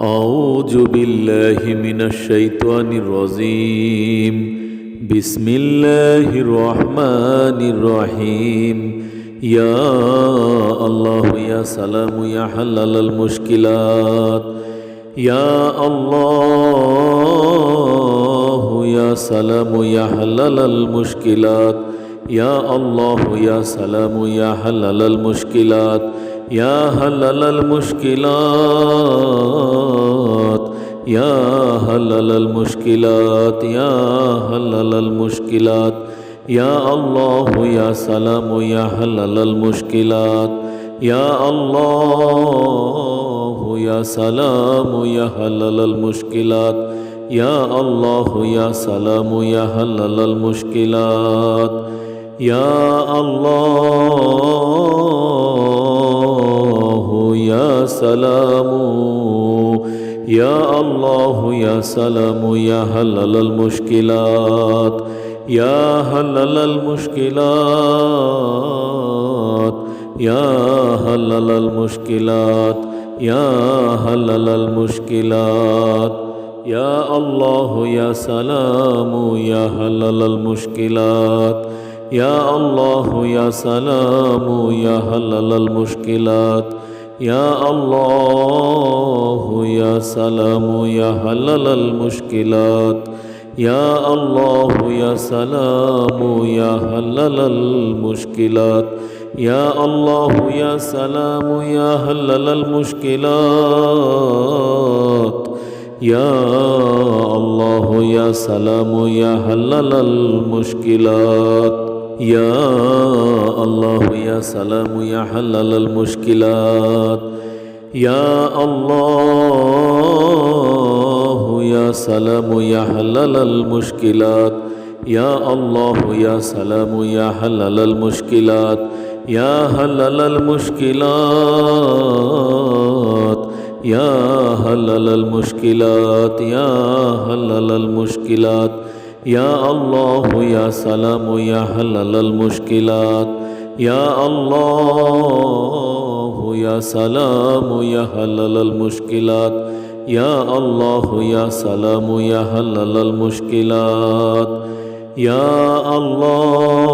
أعوذ بالله من الشيطان الرجيم بسم الله الرحمن الرحيم يا الله يا سلام يا حلل المشكلات يا الله يا سلام يا حلل المشكلات يا الله يا سلام يا حلل المشكلات يا حلل المشكلات يا حلل المشكلات يا حلل المشكلات يا الله يا سلام يا حلل المشكلات يا الله يا سلام يا حلل المشكلات يا الله يا سلام يا حلل المشكلات يا الله يا سلام يا الله يا سلام يا حلل المشكلات يا حلل المشكلات يا حلل المشكلات يا حلل المشكلات يا الله يا سلام يا حلل المشكلات يا الله يا سلام يا حلل المشكلات. يا الله يا سلام يا حلل المشكلات. يا الله يا سلام يا حلل المشكلات. يا الله يا سلام يا حلل المشكلات. يا الله يا سلام يا حلل المشكلات. يا الله يا سلام يا حلل المشكلات. يا الله يا سلام يا حلل المشكلات. يا الله يا سلام يا حلل المشكلات. يا حلل المشكلات. يا حلل المشكلات. يا حلل المشكلات. يا الله يا سلام يا حلل المشكلات. يا الله يا سلام يا حلل المشكلات. يا الله يا سلام يا حلل المشكلات. يا الله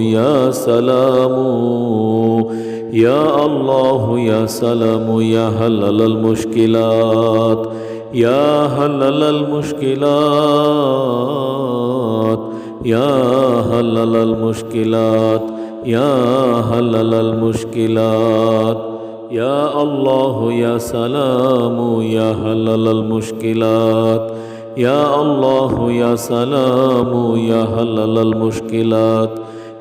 يا سلام. يا الله يا سلام يا حلل المشكلات. يا حلل المشكلات يا حلل المشكلات يا حلل المشكلات يا الله يا سلام يا حلل المشكلات يا الله يا سلام يا حلل المشكلات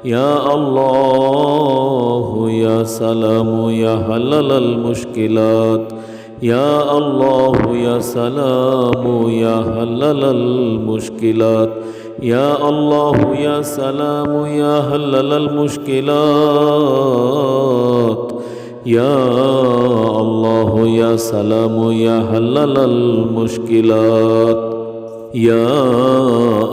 يا الله يا سلام يا حلل المشكلات يا الله يا سلام يا حلل المشكلات. يا الله يا سلام يا حلل المشكلات. يا الله يا سلام يا حلل المشكلات. يا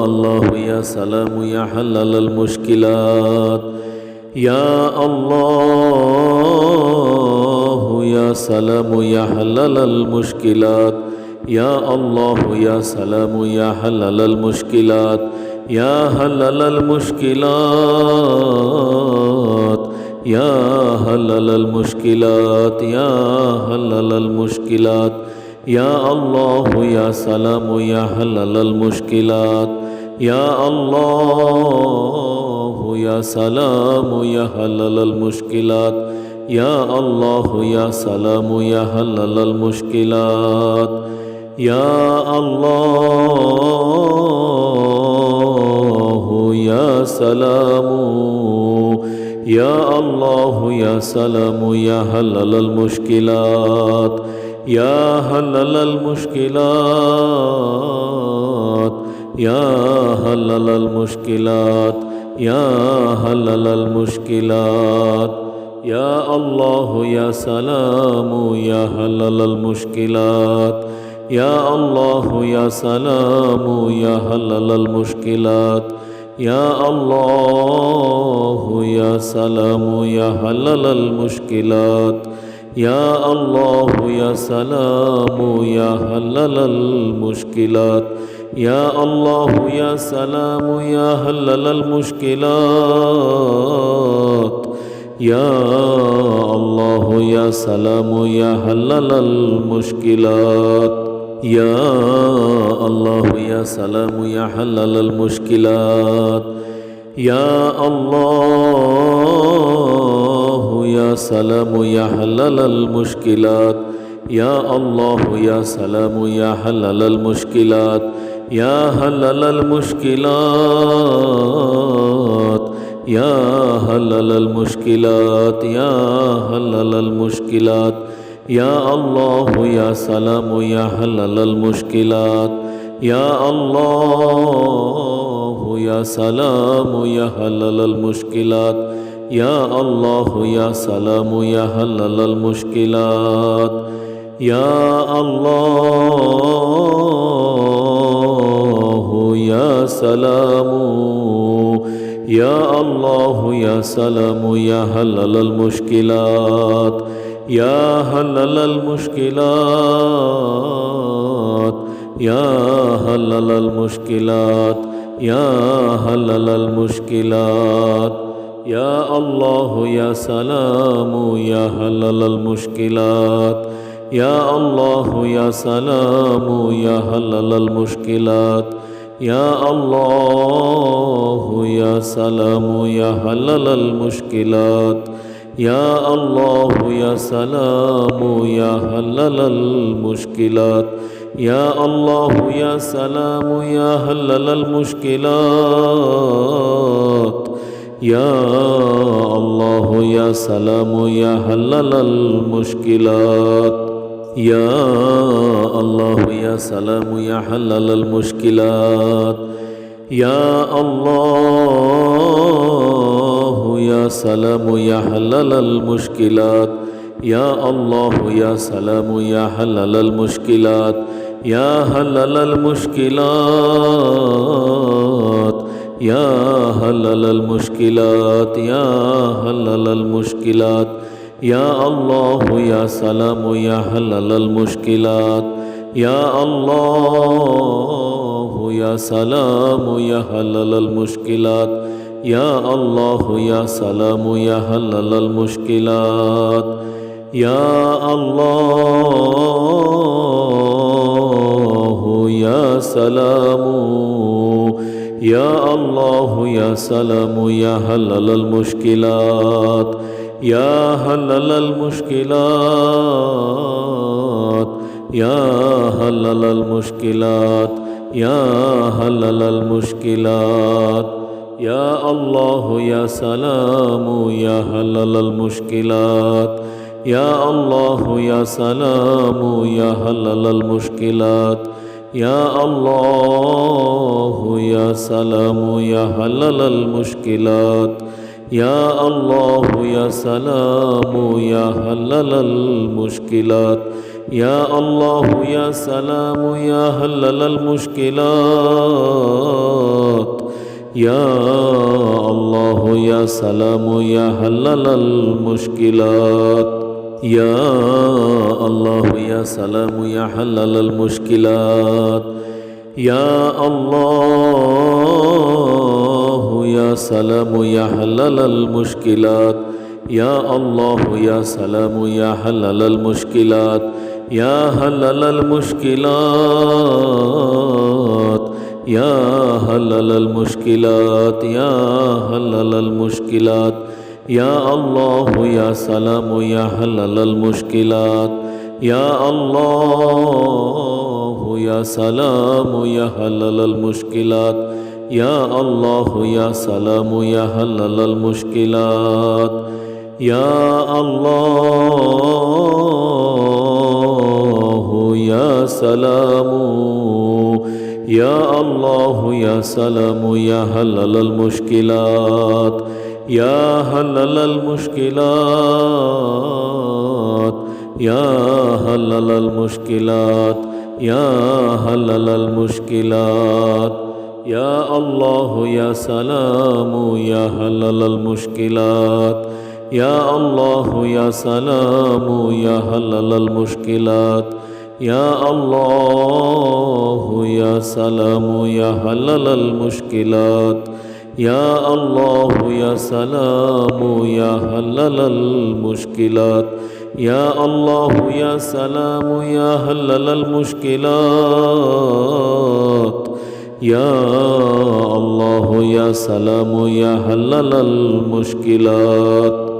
الله يا سلام يا حلل المشكلات. يا الله يا سلام يا حلل المشكلات. يا الله يا سلام يا حلل المشكلات. يا حلل المشكلات. يا حلل المشكلات. يا حلل المشكلات. يا الله يا سلام يا حلل المشكلات. يا الله يا سلام يا حلل المشكلات. يا الله يا سلام يا حلل المشكلات. يا الله يا سلام. يا الله يا سلام يا حلل المشكلات. يا حلل المشكلات. يا حلل المشكلات. يا حلل المشكلات. يا الله يا سلام يا حلل المشكلات. يا الله يا سلام يا حلل المشكلات. يا الله يا سلام يا حلل المشكلات. يا الله يا سلام يا هلل المشكلات. يا الله يا سلام يا هلل المشكلات. يا الله يا سلام يا هلل المشكلات. يا الله يا سلام يا حلل المشكلات. يا الله يا سلام يا حلل المشكلات. يا الله يا سلام يا حلل المشكلات. يا حلل المشكلات. يا حلل المشكلات يا حلل المشكلات يا الله يا سلام يا حلل المشكلات يا الله يا سلام يا حلل المشكلات يا الله يا سلام يا حلل المشكلات يا الله يا سلام يا الله يا سلام يا حلل المشكلات يا حلل المشكلات يا حلل المشكلات يا حلل المشكلات يا الله يا سلام يا حلل المشكلات يا الله يا سلام يا حلل المشكلات. يا الله يا سلام يا حلل المشكلات. يا الله يا سلام يا هلل المشكلات. يا الله يا سلام يا هلل المشكلات. يا الله يا سلام يا هلل المشكلات. يا الله يا سلام يا حلل المشكلات. يا الله يا سلام يا حلل المشكلات. يا الله يا سلام يا حلل المشكلات. يا حلل المشكلات. يا حلل المشكلات. يا حلل المشكلات. يا الله يا سلام يا حلل المشكلات. يا الله يا سلام يا حلل المشكلات. يا الله يا سلام يا حلل المشكلات. يا الله يا سلام يا الله يا سلام يا حلل المشكلات. يا حلل المشكلات يا حلل المشكلات يا حلل المشكلات يا الله يا سلام يا حلل المشكلات يا الله يا سلام يا حلل المشكلات يا الله يا سلام يا حلل المشكلات. يا الله يا سلام يا حلل المشكلات. يا الله يا سلام يا حلل المشكلات. يا الله يا سلام يا حلل المشكلات. يا الله يا سلام يا حلل المشكلات. يا الله يا سلام يا حلل المشكلات. يا الله يا سلام يا حلل المشكلات. يا حلل المشكلات. يا حلل المشكلات. يا حلل المشكلات. يا الله يا سلام يا حلل المشكلات. يا الله يا سلام يا حلل المشكلات. يا الله يا سلام يا حلل المشكلات. يا الله يا سلام. يا الله يا سلام يا حلل المشكلات. يا حلل المشكلات. يا حلل المشكلات. يا حلل المشكلات. يا الله يا سلام يا حلل المشكلات. يا الله يا سلام يا حلل المشكلات. يا الله يا سلام يا حلل المشكلات. يا الله يا سلام يا حلل المشكلات. يا الله يا سلام يا حلل المشكلات. يا الله يا سلام يا حلل المشكلات.